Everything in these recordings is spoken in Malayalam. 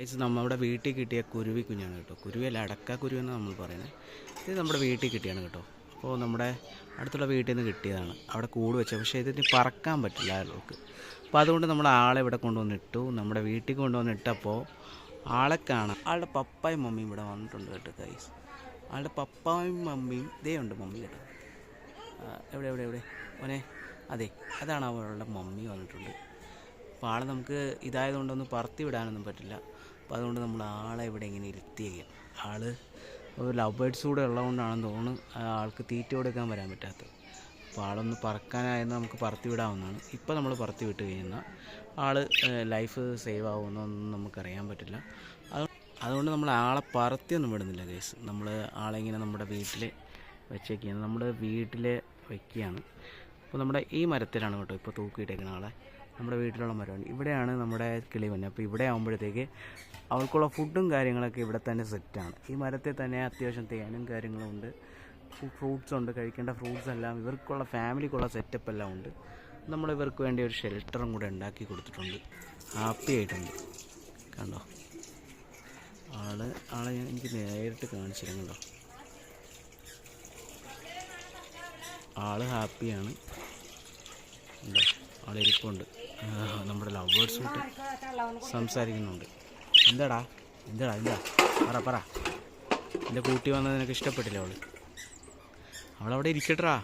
ഇത് നമ്മുടെ വീട്ടിൽ കിട്ടിയ കുരുവി കുഞ്ഞാണ് കേട്ടോ. കുരുവിയല്ല അടക്ക കുരുവി എന്നാണ് നമ്മൾ പറയുന്നത് ഇത് നമ്മുടെ വീട്ടിൽ കിട്ടിയാണ് കേട്ടോ. അപ്പോൾ നമ്മുടെ അടുത്തുള്ള വീട്ടിൽ നിന്ന് കിട്ടിയതാണ്. അവിടെ കൂട് വെച്ചത് പക്ഷേ ഇതിന് പറക്കാൻ പറ്റില്ല ആളുകൾക്ക്. അപ്പോൾ അതുകൊണ്ട് നമ്മൾ ആളെ ഇവിടെ കൊണ്ടുവന്നിട്ടു നമ്മുടെ വീട്ടിൽ കൊണ്ടുവന്നിട്ടപ്പോൾ ആളെ കാണാം ആളുടെ പപ്പായും മമ്മിയും ഇവിടെ വന്നിട്ടുണ്ട് കേട്ടോ കൈസ് ആളുടെ പപ്പായും മമ്മിയും ഇതേ ഉണ്ട് മമ്മി കേട്ടോ. എവിടെ എവിടെ എവിടെ? ഓനെ അതെ അതാണ് അവളുടെ മമ്മി വന്നിട്ടുണ്ട്. അപ്പോൾ ആളെ നമുക്ക് ഇതായതുകൊണ്ടൊന്നും പറത്തി വിടാനൊന്നും പറ്റില്ല. അപ്പോൾ അതുകൊണ്ട് നമ്മൾ ആളെ ഇവിടെ ഇങ്ങനെ ഇരുത്തിയേക്കാം ആൾ ഒരു ലവ് ബേഡ്സ് കൂടെ ഉള്ളതുകൊണ്ടാണെന്ന് തോന്നുന്നു ആൾക്ക് തീറ്റ കൊടുക്കാൻ വരാൻ പറ്റാത്തത്. അപ്പോൾ ആളൊന്ന് പറക്കാനായിരുന്നു നമുക്ക് പറത്തി വിടാവുന്നതാണ്. ഇപ്പോൾ നമ്മൾ പറത്തി വിട്ട് കഴിഞ്ഞാൽ ആൾ ലൈഫ് സേവ് ആവുമെന്നൊന്നും നമുക്കറിയാൻ പറ്റില്ല. അത് അതുകൊണ്ട് നമ്മൾ ആളെ പറത്തിയൊന്നും വിടുന്നില്ല കേസ് നമ്മൾ ആളെ ഇങ്ങനെ നമ്മുടെ വീട്ടിൽ വെച്ചേക്കുകയാണ് നമ്മുടെ വീട്ടിൽ വയ്ക്കുകയാണ് അപ്പോൾ നമ്മുടെ ഈ മരത്തിലാണ് കേട്ടോ ഇപ്പോൾ തൂക്കിയിട്ടേക്കുന്ന ആളെ. നമ്മുടെ വീട്ടിലുള്ള മരമാണ്. ഇവിടെയാണ് നമ്മുടെ കിളി വന്നത് അപ്പോൾ ഇവിടെ ആകുമ്പോഴത്തേക്ക് അവൾക്കുള്ള ഫുഡും കാര്യങ്ങളൊക്കെ ഇവിടെ തന്നെ സെറ്റാണ് ഈ മരത്തിൽ തന്നെ അത്യാവശ്യം തേനും കാര്യങ്ങളും ഉണ്ട്. ഫ്രൂട്ട്സ് ഉണ്ട്. കഴിക്കേണ്ട ഫ്രൂട്ട്സ് എല്ലാം ഇവർക്കുള്ള ഫാമിലിക്കുള്ള സെറ്റപ്പ് എല്ലാം ഉണ്ട്. നമ്മൾ ഇവർക്ക് വേണ്ടി ഒരു ഷെൽട്ടറും കൂടെ ഉണ്ടാക്കി കൊടുത്തിട്ടുണ്ട്. ഹാപ്പി ആയിട്ടുണ്ട്. കണ്ടോ? ആൾ ആളെ ഞാൻ എനിക്ക് നേരിട്ട് കാണിച്ചിരുന്നു കണ്ടോ? ആൾ ഹാപ്പിയാണ് ഉണ്ടോ ആൾ ഇരിപ്പുണ്ട്. നമ്മുടെ ലവ് ബേർഡ്സ് തൊട്ട് സംസാരിക്കുന്നുണ്ട്. എന്താടാ? എന്താടാ? എന്താ? പറ പറ. എന്റെ കൂട്ടി വന്നത് നിനക്ക് ഇഷ്ടപ്പെട്ടില്ല അവൾ? അവളവിടെ ഇരിക്കട്ടാ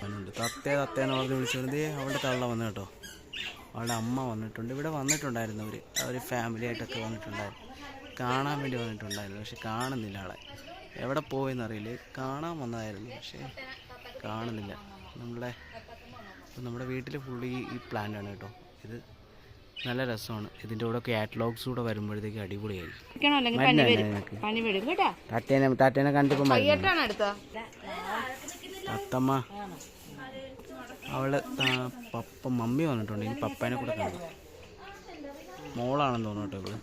അവനുണ്ട്. തത്തേ തത്തേന്ന് പറഞ്ഞ് വിളിച്ചുകൊണ്ട് അവളുടെ തള്ള വന്നു കേട്ടോ. അവളുടെ അമ്മ വന്നിട്ടുണ്ട്. ഇവിടെ വന്നിട്ടുണ്ടായിരുന്നു അവർ അവർ ഫാമിലി ആയിട്ടൊക്കെ വന്നിട്ടുണ്ടായിരുന്നു. കാണാൻ വേണ്ടി വന്നിട്ടുണ്ടായിരുന്നു. പക്ഷെ കാണുന്നില്ല ആളെ. എവിടെ പോയെന്നറിയില്ല. കാണാൻ വന്നതായിരുന്നു. പക്ഷേ കാണുന്നില്ല. നമ്മളെ ഇപ്പം നമ്മുടെ വീട്ടിൽ ഫുള്ളി ഈ പ്ലാന്റാണ് കേട്ടോ. ഇത് നല്ല രസമാണ്. ഇതിന്റെ കൂടെ കാറ്റലോഗ്സ് കൂടെ വരുമ്പോഴത്തേക്ക് പനി താറ്റേനെ താറ്റേനെ കണ്ടിപ്പോൾ അത്തമ്മ അവൾ പപ്പ മമ്മി വന്നിട്ടുണ്ട്. ഇനി പപ്പേനെ കൂടെ കാണാം. മോളാണെന്ന് തോന്നുന്നു കേട്ടോ ഇവൾ.